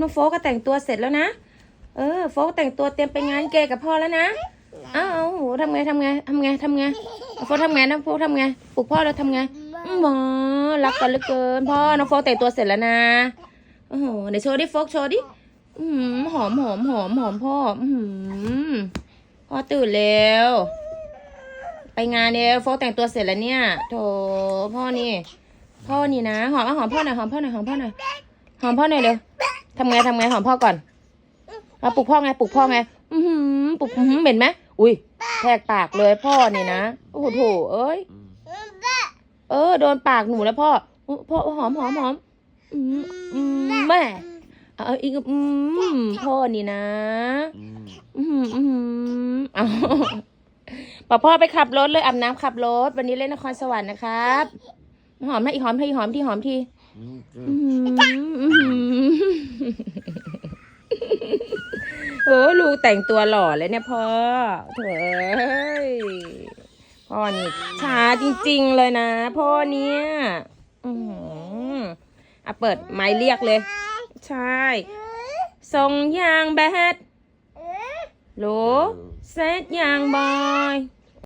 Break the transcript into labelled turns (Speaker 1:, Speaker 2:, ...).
Speaker 1: น้องโฟก็แต่งตัวเสร็จแล้วนะ เออ โฟก็แต่งตัวเตรียมไปงานเกย์กับพ่อแล้วนะ อ้าวโหทำไงทำไงทำไงทำไง โฟทำไงนะโฟกทำไง ปลุกพ่อแล้วทำไงหมอรักกันเหลือเกิน พ่อ น้องโฟแต่งตัวเสร็จแล้วนะ โอ้โหไหนโชว์ดิโฟกโชว์ดิหอมหอมหอมหอมพ่อพ่อตื่นแล้ว ไปงานเนี่ยโฟกแต่งตัวเสร็จแล้วเนี่ยโถพ่อนี่ พ่อนี่นะ หอมอะหอมพ่อหน่อยหอมพ่อหน่อยหอมพ่อหน่อยหอมพ่อหน่อยเร็ว ทำไงทำไงหอมพ่อก่อนเอาปลุกพ่อไงปลุกพ่อไง อือหือปลุกอือหือเหม็นไหมอุ้ยแทกปากเลยพ่อนี่นะโอ้โหโถเอ้ยเออ โดนปากหนูแล้วพ่อพ่อหอมหอมหอมอืมอืมแม่เอาเอาอีกอืมพ่อนี่นะ อืมอืมเอาปอพ่อไปขับรถเลยอาบน้ำขับรถ วันนี้เล่นนครสวรรค์นะครับ หอมให้อีกหอมให้อีกหอมที่หอมทีอื้อหืออื้อหือ โอ้ลูกแต่งตัวหล่อเลยเนี่ยพ่อโถอยพ่อนี่ช้าจริง ๆ เลยนะ พ่อเนี่ยอือหืออะเปิดไม้เรียกเลย ใช่ส่งยางแบดโหลเซตยางบอย